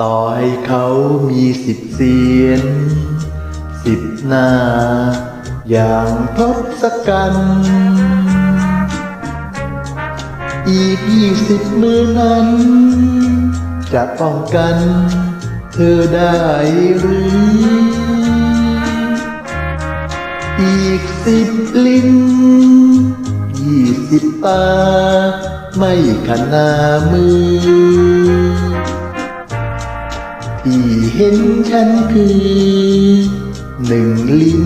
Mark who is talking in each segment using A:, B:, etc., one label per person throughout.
A: ต่อให้เขามีสิบเสียน สิบหน้า อย่างทศกัณฐ์อีกยี่สิบมือนั้น จะป้องกัน เธอได้หรือ อีกสิบลิ้นยี่สิบตา ไม่ขนามือ ที่เห็นฉันคือหนึ่งลิ้น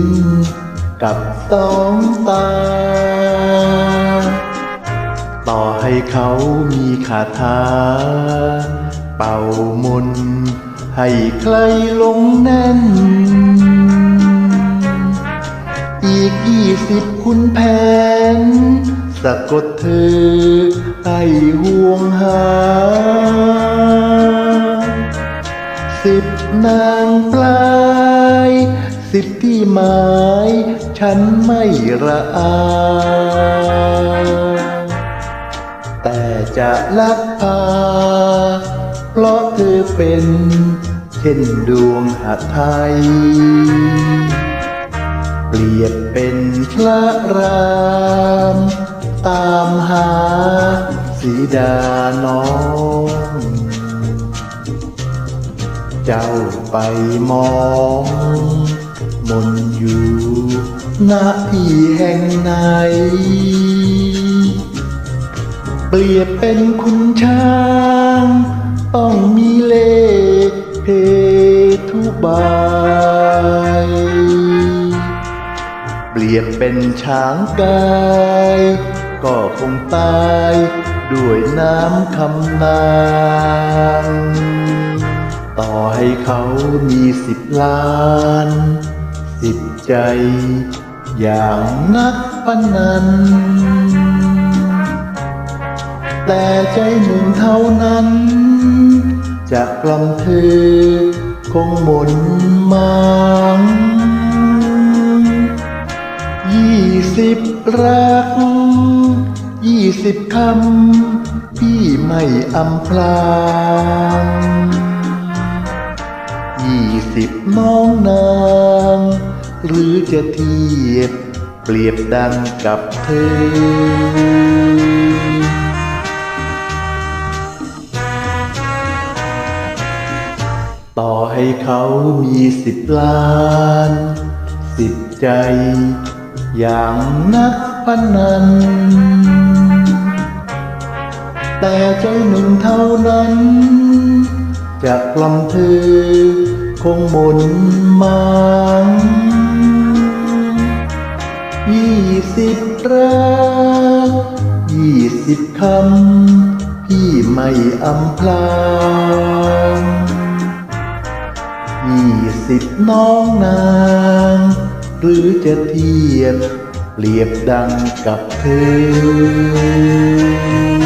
A: กับสองตา ต่อให้เขามีคาถา เป่ามนให้ใครหลงแน่น อีกยี่สิบคุณแผน สะกดเธอให้ห่วงหา สิบนางปลาย สิบที่หมาย ฉันไม่ระอาแต่จะลักพา เพราะเธอเป็นเช่นดวงหไทย เปรียบเป็นพระราม ตามหาสีดาน้อง เจ้าไปมอง มนอยู่ณที่แห่งไหน เปรียบเป็นคุณช้าง ต้องมีเล่เพทุบายเปรียบเป็นช้างกายก็คงตายด้วยน้ำคำนาง ต่อให้เขามีสิบล้าน สิบใจ อย่างนักพนัน แต่ใจหนึ่งเท่านั้น จะกล่อมเธอคงหมนมังยี่สิบรัก ยี่สิบคำ พี่ไม่อำพราง หรือจะเทียบเปรียบดังกับเธอต่อให้เขามีสิบล้าน สิบใจ อย่างนักพนัน แต่ใจหนึ่งเท่านั้นจะกล่อมเธอคงหมนมัง สิบรักยี่สิบคำ พี่ไม่อำพลางยี่สิบน้องนาง หรือจะเทียบเปรียบดังกับเธอ